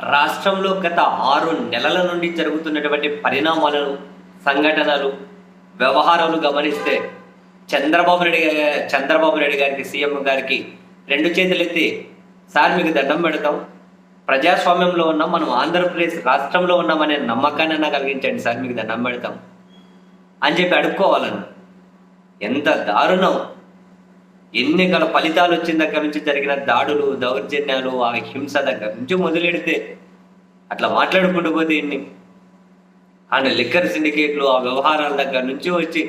రాష్ట్రంలో గత ఆరు నెలల నుండి జరుగుతున్నటువంటి పరిణామాలను సంఘటనలు వ్యవహారాలు గమనిస్తే చంద్రబాబు నాయుడు చంద్రబాబు నాయుడు గారికి సీఎం గారికి రెండు చేతులెత్తి సార్ మీకు దండం పెడతాం. ప్రజాస్వామ్యంలో ఉన్నాం మనం ఆంధ్రప్రదేశ్ రాష్ట్రంలో ఉన్నామనే నమ్మకాన్ని కలిగించండి సార్ మీకు దండం పెడతాం. అని చెప్పి అడుక్కోవాలను. ఎంత దారుణం. ఎన్నికల ఫలితాలు వచ్చిన దగ్గర నుంచి జరిగిన దాడులు దౌర్జన్యాలు ఆ హింస దగ్గర నుంచి మొదలెడితే అట్లా మాట్లాడుకుంటూ పోతే ఎన్ని? అండ్ లిక్కర్ సిండికేట్లు ఆ వ్యవహారాల దగ్గర నుంచి వచ్చి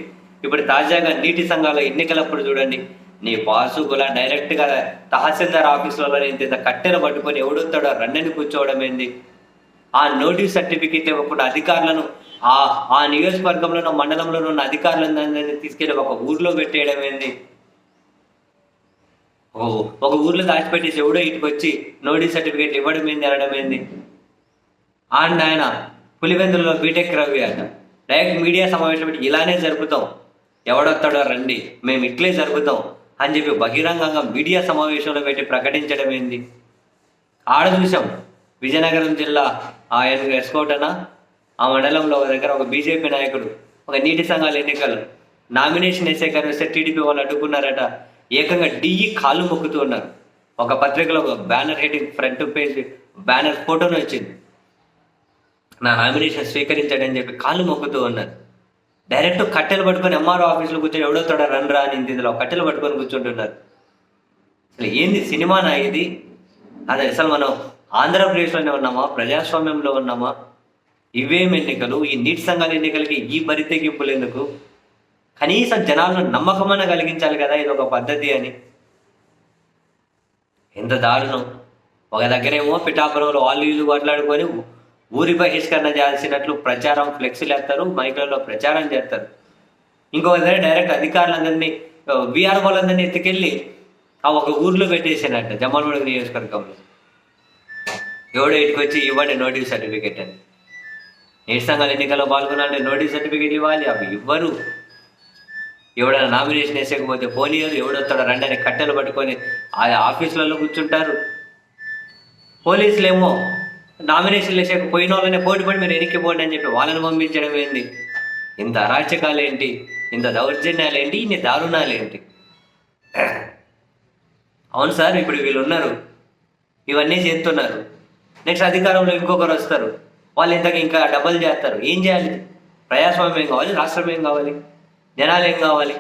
ఇప్పుడు తాజాగా నీటి సంఘాల ఎన్నికలప్పుడు చూడండి నీ పాసు కూడా డైరెక్ట్గా తహసీల్దార్ ఆఫీసులలో ఇంత కట్టెలు పట్టుకొని ఎవడొస్తాడో రండని కూర్చోవడం ఏంది? ఆ నోటీస్ సర్టిఫికేట్ ఇవ్వకుండా అధికారులను ఆ ఆ నియోజకవర్గంలో ఉన్న ఉన్న అధికారులందరినీ తీసుకెళ్ళి ఒక ఊర్లో పెట్టేయడం ఏంది? ఒక ఊర్లో దాచిపెట్టేసి ఎవడో ఇటుకు వచ్చి నోటీస్ సర్టిఫికేట్ ఇవ్వడం ఏంది అనడం ఏంది? అండ్ ఆయన పులివెందులలో బీటెక్ రవి అట డైరెక్ట్ మీడియా సమావేశం పెట్టి ఇలానే జరుపుతాం. ఎవడొస్తాడో రండి మేము ఇట్లే జరుపుతాం అని చెప్పి బహిరంగంగా మీడియా సమావేశంలో పెట్టి ప్రకటించడం ఏంది? ఆడ చూసాం విజయనగరం జిల్లా ఆయన ఎస్కోటన ఆ మండలంలో ఒక దగ్గర ఒక బీజేపీ నాయకుడు ఒక నీటి సంఘాల ఎన్నికలు నామినేషన్ వేసే కనిపిస్తే టీడీపీ వాళ్ళు అడ్డుకున్నారట. ఏకంగా డిఈ కాళ్ళు మొక్కుతూ ఉన్నారు. ఒక పత్రికలో ఒక banner heading front page banner ఫోటోను వచ్చింది. నా నామినేషన్ స్వీకరించాడని చెప్పి కాళ్ళు మొక్కుతూ ఉన్నారు. డైరెక్ట్ కట్టెలు పట్టుకొని ఎంఆర్ఓ ఆఫీస్లో కూర్చొని ఎవడవుతాడా రండ్రా అని ఇందులో కట్టెలు పట్టుకొని కూర్చుంటున్నారు. అసలు ఏంది సినిమానా ఇది? అది అసలు మనం ఆంధ్రప్రదేశ్లోనే ఉన్నామా? ప్రజాస్వామ్యంలో ఉన్నామా? ఇవేం ఎన్నికలు? ఈ నీటి సంఘాల ఎన్నికలకి ఈ బరి తెగింపులు ఎందుకు? కనీసం జనాలను నమ్మకమైన కలిగించాలి కదా ఇది ఒక పద్ధతి అని. ఎంత దారుణం. ఒక దగ్గరేమో పిఠాపురంలో వాళ్ళు వీళ్ళు కొట్లాడుకొని ఊరి బహిష్కరణ చేయాల్సినట్లు ప్రచారం ఫ్లెక్సీలు వేస్తారు మైకులలో ప్రచారం చేస్తారు. ఇంకొక దగ్గర డైరెక్ట్ అధికారులందరినీ బీఆర్ వాళ్ళందరినీ ఎత్తుకెళ్ళి ఆ ఒక ఊర్లో పెట్టేసానంట జమ్మలమూడి నియోజకవర్గంలో. ఎవడో ఇటుకు వచ్చి ఇవ్వండి నోటీస్ సర్టిఫికేట్ అని. నీటి సంఘాల ఎన్నికల్లో పాల్గొనాలంటే నోటీస్ సర్టిఫికేట్ ఇవ్వాలి అవి ఇవ్వరు. ఎవడైనా నామినేషన్ వేసేకపోతే పోనీయరు ఎవడొస్తాడో రండి అని కట్టెలు పట్టుకొని ఆ ఆఫీసులలో కూర్చుంటారు. పోలీసులు ఏమో నామినేషన్ వేసాక పోయిన వాళ్ళనే పోటీ పడి మీరు ఎన్నిక పోండి అని చెప్పి వాళ్ళని పంపించడం ఏంది? ఇంత అరాచకాలు ఏంటి ఇంత దౌర్జన్యాలు ఏంటి ఇన్ని దారుణాలు ఏంటి అవును సార్ ఇప్పుడు వీళ్ళు ఉన్నారు ఇవన్నీ చేస్తున్నారు. నెక్స్ట్ అధికారంలో ఇంకొకరు వస్తారు. వాళ్ళు ఇంతకు ఇంకా డబ్బులు చేస్తారు. ఏం చేయాలి? ప్రజాస్వామ్యం కావాలి రాష్ట్రం ఏం కావాలి. జనాలు ఏం కావాలి?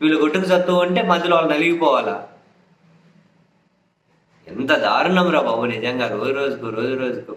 వీళ్ళు గుట్టుకు సత్తు ఉంటే మధ్యలో వాళ్ళు నలిగిపోవాలా? ఎంత దారుణం రా బాబు నిజంగా రోజు రోజుకు రోజు రోజుకు